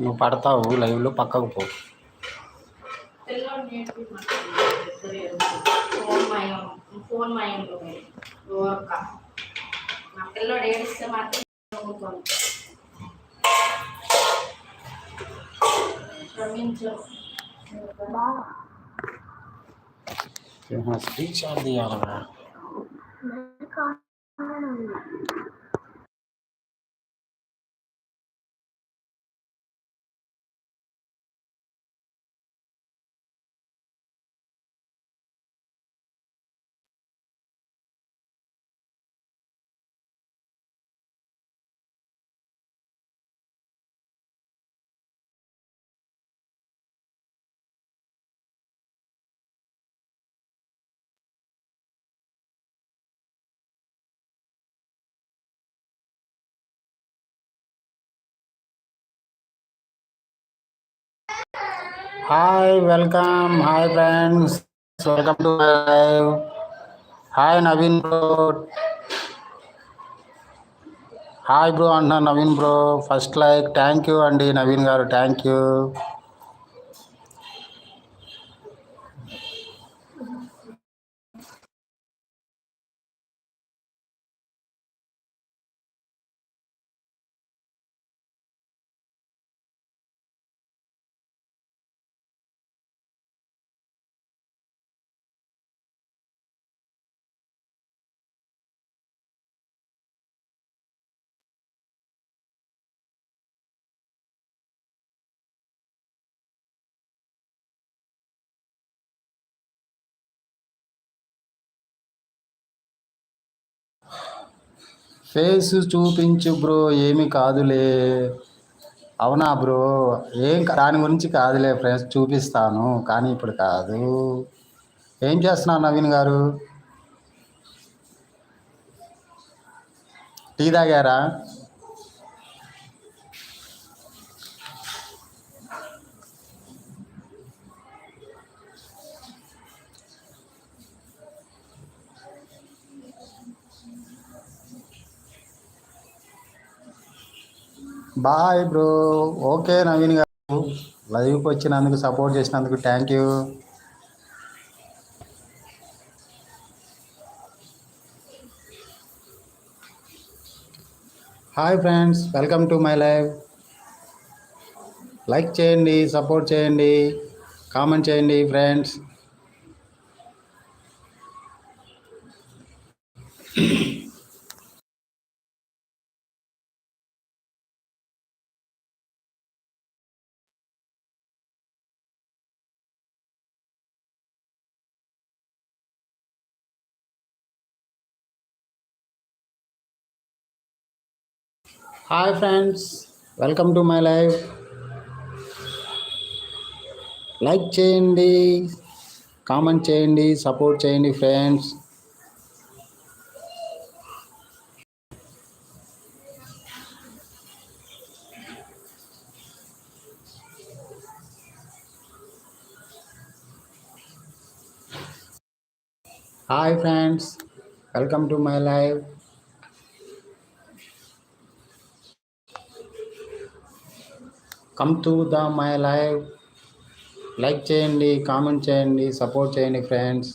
నువ్వు పడతావు లైవ్లో పక్కకు పో. ఫోన్ మా పిల్లోడు ఏడిస్తే మాత్రం screen shot తీయాలరా hi welcome hi friends welcome to live hi Naveen bro hi bro అంటున్నాను Naveen bro first like thank you అండి Naveen garu. Thank you face చూపించు బ్రో ఏమి కాదులే. అవునా బ్రో? ఏం దాని గురించి కాదులే ఫ్రెండ్స్ చూపిస్తాను. కానీ ఇప్పుడు కాదు. ఏం చేస్తున్నావు నవీన్ గారు? టీ తాగారా? బాయ్ బ్రో ఓకే నవీన్ గారు. లైవ్కి వచ్చినందుకు సపోర్ట్ చేసినందుకు thank you hi friends welcome to my live like చేయండి సపోర్ట్ చేయండి కామెంట్ చేయండి friends hi friends welcome to my live like చేయండి కామెంట్ చేయండి సపోర్ట్ చేయండి friends hi friends welcome to my live come to the my live. Like చేయండి comment చేయండి support చేయండి friends.